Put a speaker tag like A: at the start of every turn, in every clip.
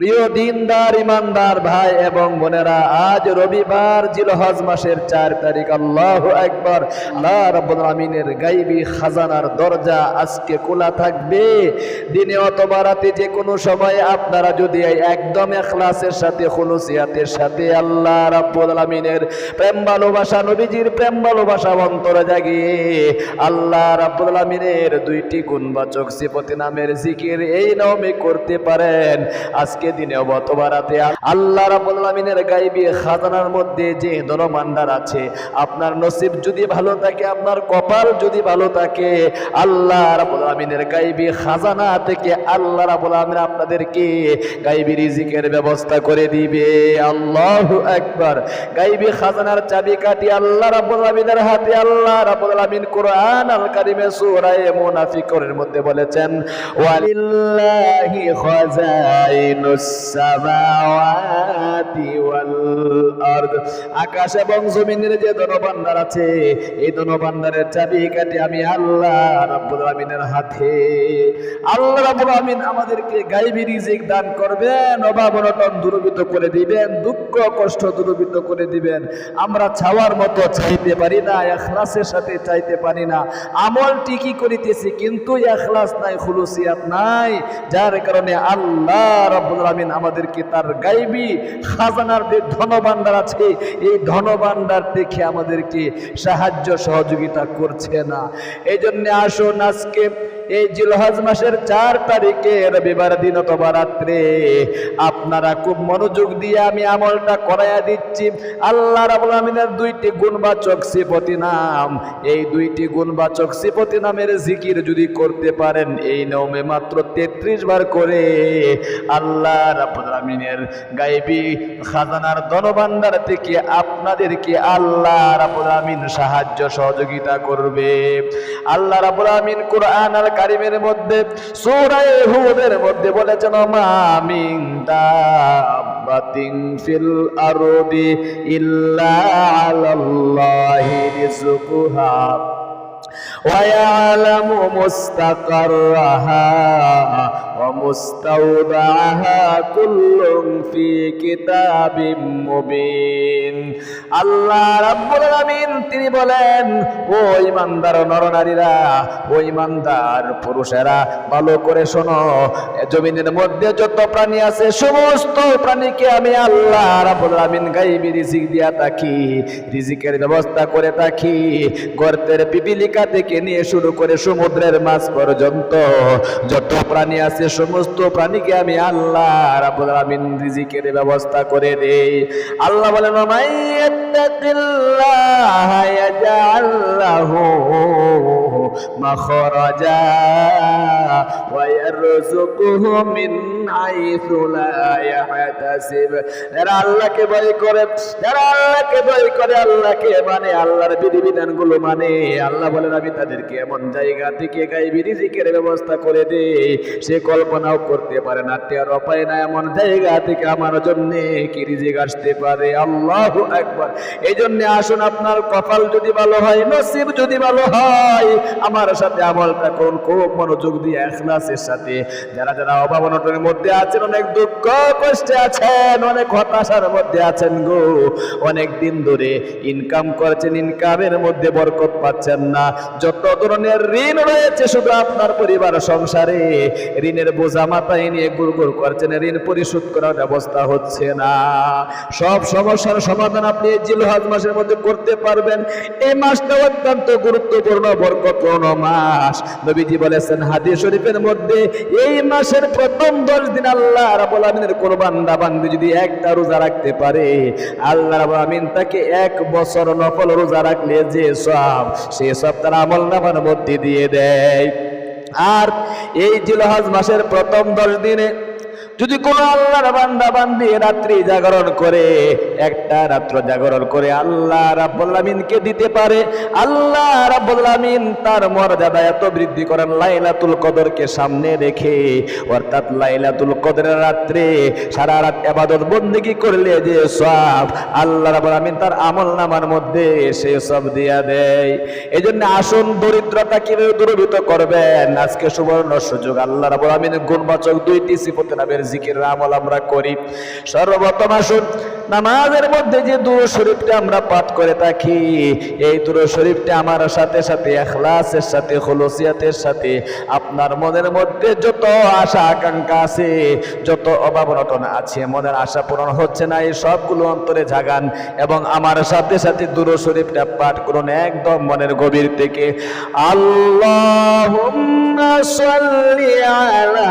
A: প্রিয় দিনদার, ইমানদার ভাই এবং বোনেরা, আজ রবিবার জিলহজ মাসের চার তারিখ। আল্লাহ একবার আল্লাহ গাইবি খাজানার দরজা আজকে খোলা থাকবে। দিনে অথবা রাতে যে কোনো সময় আপনারা যদি একদম এখলাসের সাথে, খুলুসিয়াতের সাথে আল্লাহ রাব্বুল আমিনের প্রেম ভালোবাসা, নবীজির প্রেম ভালোবাসা অন্তরে জাগিয়ে আল্লাহ রাব্বুল আমিনের দুইটি গুণবাচক সিফতি নামের জিকির এই নামে করতে পারেন। আজকে দিনে অথবা রাতে আল্লাহ রাব্বুল আমিনের গাইবি খাজানার মধ্যে যে ধনভাণ্ডার আছে, আপনার নসিব যদি ভালো থাকে, আপনার কপাল যদি ভালো থাকে, আল্লাহ রাব্বুল আমিনের গাইবি খাজানা থেকে আল্লাহ রাব্বুল আমিন আপনাদেরকে গাইবি রিজিকের ব্যবস্থা করে দিবে। আল্লাহু আকবার। গাইবি খাজানার চাবিকাঠি আল্লাহ রাব্বুল আমিনের হাতে। আল্লাহ রাব্বুল আমিন কোরআন আল কারিমে সূরা মুনাফিকুনের মধ্যে বলেছেন, ওয়ালিল্লাহি আরদ আকাশ এবং জমিনের যে ধনভাণ্ডার আছে, এই ধনভাণ্ডারের চাবিকাঠি আমি আল্লাহ রাব্বুল আমিনের হাতে। আল্লাহ রাব্বুল আমিন আমাদেরকে গাইবি রিজিক দান করবেন, অভাব অনটন দূরীভূত করে দিবেন, দুঃখ কষ্ট দূরীভূত করে দিবেন। আমরা চাওয়ার মতো চাইতে পারি না, এখলাসের সাথে চাইতে পারি না। আমল ঠিকই করিতেছি, কিন্তু এখলাস নাই, খুলুসিয়াত নাই। যার কারণে আল্লাহ রাব্বুল আমিন আমাদেরকে তার গাইবি খাজানার যে ধনভাণ্ডার আছে, এই ধনভাণ্ডার দেখে আমাদেরকে সাহায্য সহযোগিতা করছে না। এই জন্যে আসুন আজকে এই জিলহজ মাসের চার তারিখে রবিবার দিন অথবা রাত্রে, আপনারা খুব মনোযোগ দিয়ে আমি আমলটা করাইয়া দিচ্ছি। আল্লাহ রাবুল আমিনের দুইটি গুণবাচক সিপতি নাম। এই দুইটি গুণবাচক সিপতি নামের জিকির যদি করতে পারেন, এই নিয়মে মাত্র তেত্রিশ বার করে আল্লাহ রাবুল আমিনের গাইবি খাজানার ধনভাণ্ডার থেকে আপনাদেরকে আল্লাহ রাবুল আমিন সাহায্য সহযোগিতা করবে। আল্লাহ রাবুল আমিন কোরআন আল কারিমের মধ্যে সূরা হুদের মধ্যে বলেছেন মামিন দাব্বাতিন ফিল আরদি ইল্লা আলাল্লাহি রিজকুহা ويعلم مستقرها ومستودعها كل في كتاب مبين আল্লাহ রাব্বুল আলামিন তিনি বলেন ও ইমানদার নরনারীরা ও ইমানদার পুরুষেরা ভালো করে শোনো এ জমিনের মধ্যে যত প্রাণী আছে সমস্ত প্রাণীকে আমি আল্লাহ রাব্বুল আলামিন গাইবি রিজিক দিয়া থাকি রিজিকের ব্যবস্থা করে থাকি গর্তের পিপিলিকা থেকে নিয়ে শুরু করে সমুদ্রের মাছ পর্যন্ত যত প্রাণী আছে সমস্ত প্রাণীকে আমি আল্লাহ রাবুল আলামিন রিজিকের ব্যবস্থা করে দেই। আল্লাহ বলেন মাইয়াত্তাকিল্লাহ ওয়া ইয়ারযুকুহু মিন হাইথু লা ইয়াহতাসিব যারা আল্লাহকে ভয় করে যারা আল্লাহকে ভয় করে, আল্লাহকে মানে আল্লাহর বিধিবিধানগুলো মানে। আল্লাহ বলেন, আমি তাদেরকে এমন জায়গা থেকে গাইবি, রিজিকের ব্যবস্থা করে দেই সে কল্পনাও করতে পারে না টের উপায় না, এমন জায়গা থেকে আমার জন্য কি রিজিক আসতে পারে? আল্লাহ একবার এই জন্য আসুন, আপনার কপাল যদি ভালো হয়, নসিব যদি ভালো হয়, আমার সাথে আমলটা করুন, খুব মনোযোগ দিয়ে এখলাসের সাথে। যারা যারা অভাব অনটনের মধ্যে আছেন, অনেক দুঃখ কষ্টে আছেন, অনেক হতাশার মধ্যে আছেন গো। অনেক দিন ধরে ইনকাম করছেন ইনকামের মধ্যে বরকত পাচ্ছেন না। যত ধরনের ঋণ রয়েছে শুধু আপনার পরিবার সংসারে। ঋণের বোঝা মাথায় নিয়ে গুড় গুড় করছেন, ঋণ পরিশোধ করার ব্যবস্থা হচ্ছে না। সব সমস্যার সমাধান আপনি জিলহাজ মাসের মধ্যে করতে পারবেন। এই মাসটা অত্যন্ত গুরুত্বপূর্ণ, বরকতপূর্ণ মাস। নবীজি বলেছেন, হাদিস শরীফের মধ্যে এই মাসের প্রথম দশ দিন আল্লাহ রাবুল আমিনের কোন বান্দি যদি একটা রোজা রাখতে পারে, আল্লাহ রাবুল আমিন তাকে এক বছর নকল রোজা রাখলে যে সব, সে সব তার আমল নামার মধ্যে দিয়ে দেয়। আর এই জিলহাজ মাসের প্রথম দশ দিনে যদি কোন আল্লাহর বান্দা বান্দি রাত্রি জাগরণ করে, একটা রাত্র জাগরণ করে আল্লাহ রাব্বুল আমিনকে দিতে পারে? আল্লাহ রাব্বুল আমিন তার মর্যাদা এত বৃদ্ধি করেন লাইলাতুল কদরকে সামনে রেখে। অর্থাৎ লাইলাতুল কদরের রাত্রে সারা রাত ইবাদত বন্দেগী করলে যে সব আল্লাহ রাব্বুল আমিন তার আমল নামার মধ্যে সে সব দিয়া দেয়। এই জন্য আসুন দরিদ্রতা কীভাবে দূরভূত করবেন? আজকে সুবর্ণ সুযোগ। আল্লাহ রাব্বুল আমিনের গুণবাচক দুইটি সিফতে নামের জিকির আমল আমরা করি। সর্বপ্রথম আসুন নামাজের মধ্যে যে দুরু শরীফটা আমরা পাঠ করে থাকি, এই দুরু শরীফটা আমার সাথে সাথে, এখলাসের সাথে, খলসিয়াতের সাথে, আপনার মনের মধ্যে যত আশা আকাঙ্ক্ষা আছে, যত অভাব আছে, মনের আশা পূরণ হচ্ছে না, এই সবগুলো অন্তরে জাগান এবং আমার সাথে সাথে দুরু শরীফটা পাঠ করুন একদম মনের গভীর থেকে। আল্লাহ সাল্লি আলা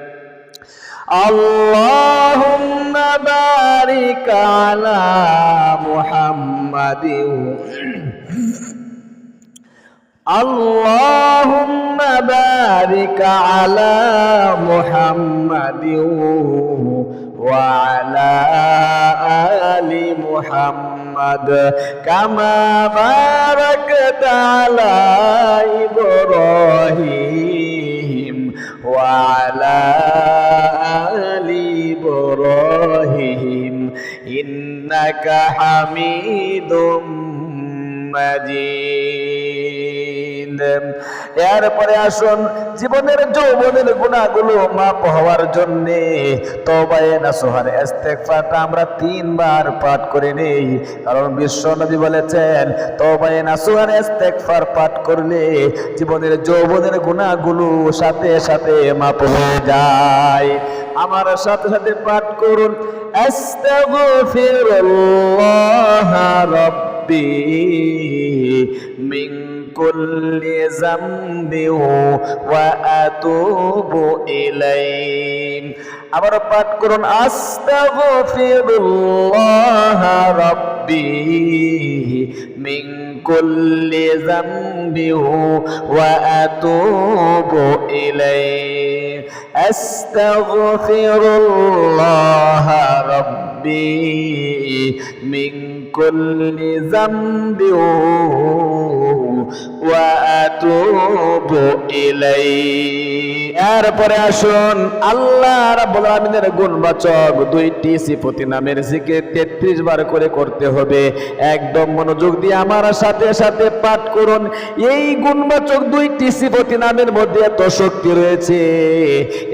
A: اللهم بارك على محمد اللهم بارك على محمد وعلى آل محمد كما باركت على إبراهيم وعلى ইন্নাকা হামিদুম মাজিদ। এরপরে আসুন, জীবনের যৌবনের গুণাগুলো মাপ হওয়ার জন্যে তবায়ে না সোহার ইস্তেগফারটা আমরা তিনবার পাঠ করে নেই। কারণ বিশ্ব নবী বলেছেন তবায়ে না সোহার ইস্তেগফার পাঠ করলে জীবনের যৌবনের গুণাগুলো সাথে সাথে মাপ হয়ে যায়। আমার সাথে সাথে পাঠ করুন আস্তাগফিরুল্লাহ রাব্বি من كل ذنب وأتوب إليه আবার পাঠ করুন আস্তাগফিরুল্লাহ রাব্বি মিন কুল্লি যামবি ওয়া আতুবু ইলাইহি أستغفر الله ربي من كل ذنب এরপরে আসুন, আল্লাহ রাব্বুল আলামিনের গুণবাচক দুইটি সিফতি নামের জিকির 33 বার করে করতে হবে। একদম মনোযোগ দিয়ে আমার সাথে সাথে পাঠ করুন। এই গুণবাচক দুইটি সিফতি নামের মধ্যে এত শক্তি রয়েছে।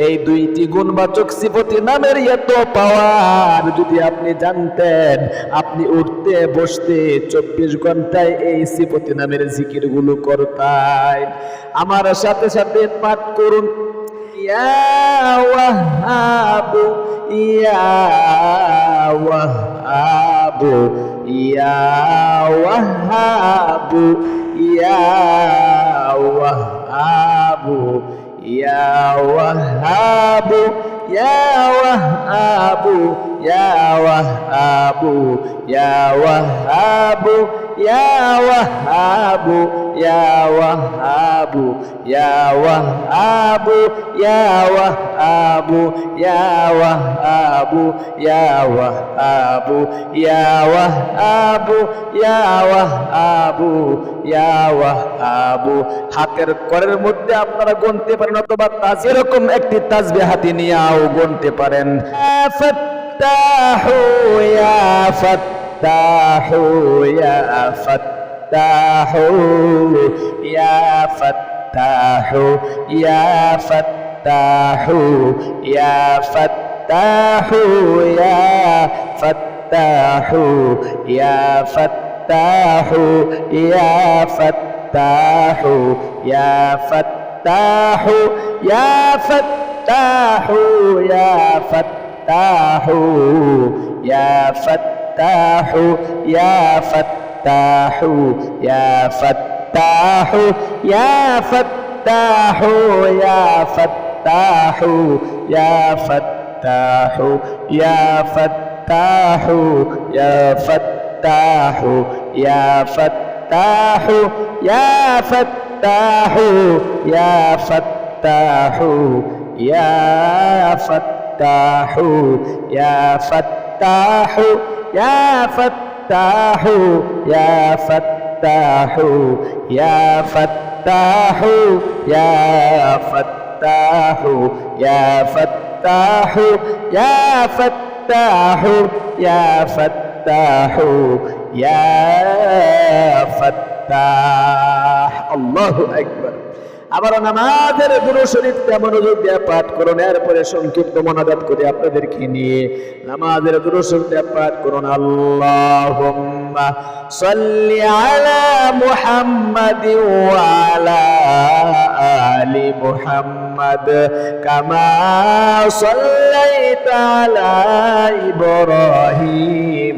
A: এই দুইটি গুণবাচক সিফতি নামের এত পাওয়ার যদি আপনি জানতেন, আপনি উঠতে, বসতে, চব্বিশ ঘন্টায় এই সিফতি নামের জিকিরগুলো kurtain amar sate sate empat kurun ya wahabu ya wahabu ya wahabu ya wahabu ya wahabu ya wahabu ya wahabu ya wahabu يا وهاب يا وهاب يا وهاب يا وهاب يا وهاب يا وهاب يا وهاب يا وهاب يا وهاب হাতের করের মধ্যে আপনারা গুনতে পারেন অথবা তাজ এরকম একটি তাজবি হাতে নিয়েও গুনতে পারেন ফাত্তাহু ইয়া ফাত্তাহু ইয়া ফাত্তাহু ইয়া ফাত্তাহু ইয়া ফাত্তাহু ইয়া ফাত্তাহু ইয়া ফাত্তাহু ইয়া ফাত্তাহু ইয়া ফাত্তাহু ইয়া ফাত্তাহু ইয়া ফাত্তাহু ইয়া ফাত্তাহু ইয়া ফাত্তাহু ইয়া ফাত্তাহু ইয়া ফাত্তাহু ইয়া ফাত্তাহু ইয়া ফাত্তাহু ইয়া ফাত্তাহু ইয়া ফাত্তাহু ইয়া ফাত্তাহু ইয়া ফাত্তাহু ইয়া ফাত্তাহু ইয়া ফাত্তাহু ইয়া ফাত্তাহু ইয়া ফাত্তাহু ইয়া ফাত্তাহু ইয়া ফাত্তাহু ইয়া ফাত্তাহু ইয়া ফাত্তাহ আল্লাহু আকবার আবার নামাজের গুরু শরীফকে মনোযোগ দিয়ে পাঠ করুন। এরপরে সংক্ষিপ্ত মনাজাত করে আপনাদেরকে নিয়ে নামাজের গুরু শরীফ দিয়ে পাঠ করুন। আল্লাহুম্মা সাল্লি আলা মুহাম্মাদ ওয়া আলা আলি মুহাম্মাদ কামা সাল্লাইতা আলা ইব্রাহিম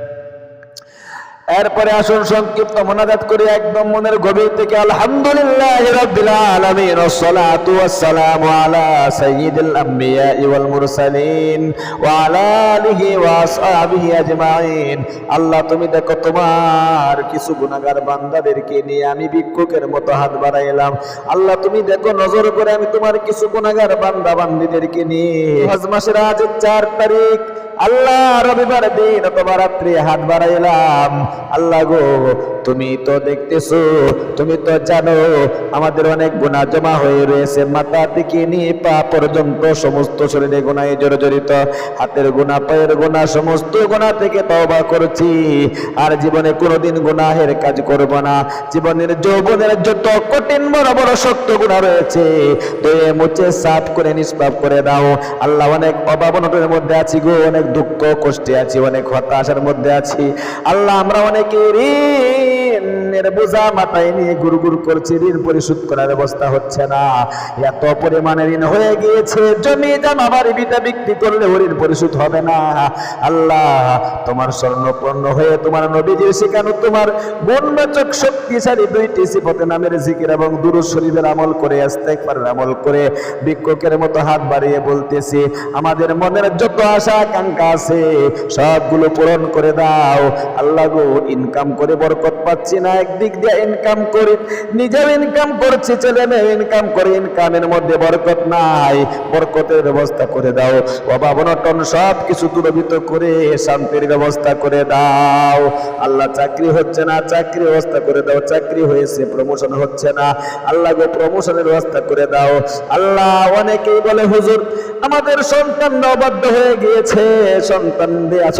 A: এরপরে আসুন সংক্ষিপ্ত মোনাজাত করে একদম মনের গভীর থেকে আলহামদুলিল্লাহ রাব্বিল আলামিন সাইয়্যিদিল আমবিয়া ওয়াল মুরসালিন ওয়া আলা আলিহি ওয়া আসহাবিহি আজমাইন। আল্লাহ, তুমি দেখো তোমার কিছু গুনাহগার বান্দাদেরকে নিয়ে আমি ভিক্ষুকের মতো হাত বাড়াইলাম। আল্লাহ, তুমি দেখো নজর করে আমি তোমার কিছু গুনাহগার বান্দা বান্দীদেরকে নিয়ে। হজ মাসের আজ 4 তারিখ আল্লাহ রবিবার দিন অথবা রাত্রি হাত বাড়াইলাম। আল্লাহ গো, তুমি তো দেখতেছো, তুমি তো জানো, আমাদের অনেক গুণা জমা হয়ে রয়েছে। মাথা থেকে নিয়ে পা পর্যন্ত সমস্ত শরীরে গুণায় জর্জরিত। হাতের গুণা পায়ের গুণা সমস্ত গুণা থেকে তওবা করছি। আর জীবনে কোনোদিন গুনাহের কাজ করব না। জীবনের যৌবনের যত কঠিন বড় বড় শক্ত গুণা রয়েছে ধুয়ে মুছে সাফ করে নিষ্পাপ করে দাও। আল্লাহ অনেক অভাব অনটনের মধ্যে আছি গো, অনেক দুঃখ কষ্টে আছি অনেক হতাশার মধ্যে আছি। আল্লাহ আমরা অনেকে ঋণের বোঝা মাথায় নিয়ে গুরু গুরু করছি, ঋণ পরিশোধ করার ব্যবস্থা হচ্ছে না। এত পরিমাণে ঋণ হয়ে গিয়েছে, জমি জামা বাড়ি বিটা বিক্রি করলে ঋণ পরিশোধ হবে না। আল্লাহ, তোমার স্বর্ণপূর্ণ হয়ে তোমার নবীজির শেখানো তোমার গুণবাচক শক্তিশালী দুইটি সিফতে নামের জিকির এবং দুরুদ শরীফের আমল করে, ইস্তেগফারের আমল করে ভিক্ষুকের মতো হাত বাড়িয়ে বলতেছি, আমাদের মনের যত আশা আকাঙ্ক্ষা আছে, সবগুলো পূরণ করে দাও। আল্লাহ গো ইনকাম করে বরকত পাচ্ছি না একদিক দিয়ে ইনকাম করি, নিজেও ইনকাম করছি, ছেলে মেয়ে ইনকাম করে ইনকামের মধ্যে বরকত নাই। বরকতের ব্যবস্থা করে দাও। অভাব, অনটন সব কিছু দূরভূত করে, শান্তির ব্যবস্থা করে দাও। আল্লাহ চাকরি হচ্ছে না চাকরি ব্যবস্থা করে দাও। চাকরি হয়েছে প্রমোশন হচ্ছে না। আল্লাহ গো প্রমোশনের ব্যবস্থা করে দাও। আল্লাহ অনেকেই বলে, হুজুর, আমাদের সন্তান অবাধ্য হয়ে গিয়েছে। সন্তান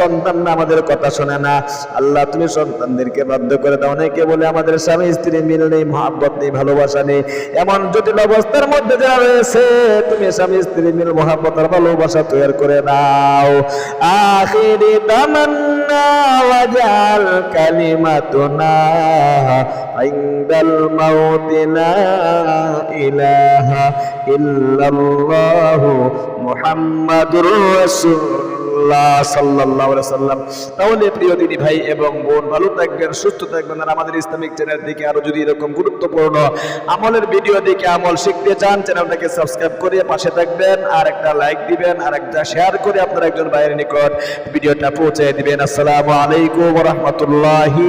A: সন্তান আমাদের কথা শোনে না। আল্লাহ, তুমি সন্তানদেরকে বাধ্য করে দাও। অনেকে বলে আমাদের স্বামী, স্ত্রী মিল নেই, মহাব্বত নেই, ভালোবাসা নেই। এমন জটিল অবস্থার মধ্যে যারা রয়েছে, তুমি স্বামী, স্ত্রী মিল, মহাব্বত আর ভালোবাসা তৈরি করে দাও আখিরি তামান্না ওয়াজাল কালিমাতুনা ইলাহা ইল্লাল্লাহু মুহাম্মাদুর রাসূলুল্লাহ সাল্লাল্লাহু আলাইহি সাল্লাম তাহলে প্রিয় ভাই এবং বোন, ভালো থাকবেন, সুস্থ থাকবেন আর আমাদের ইসলামিক চ্যানেল থেকে আরও যদি এরকম গুরুত্বপূর্ণ আমলের ভিডিও দেখে আমল শিখতে চান, চ্যানেলটাকে সাবস্ক্রাইব করে পাশে থাকবেন আর একটা লাইক দিবেন আর একটা শেয়ার করে আপনার একজন ভাইয়ের নিকট ভিডিওটা পৌঁছে দিবেন। আসসালামু আলাইকুম রাহমাতুল্লাহি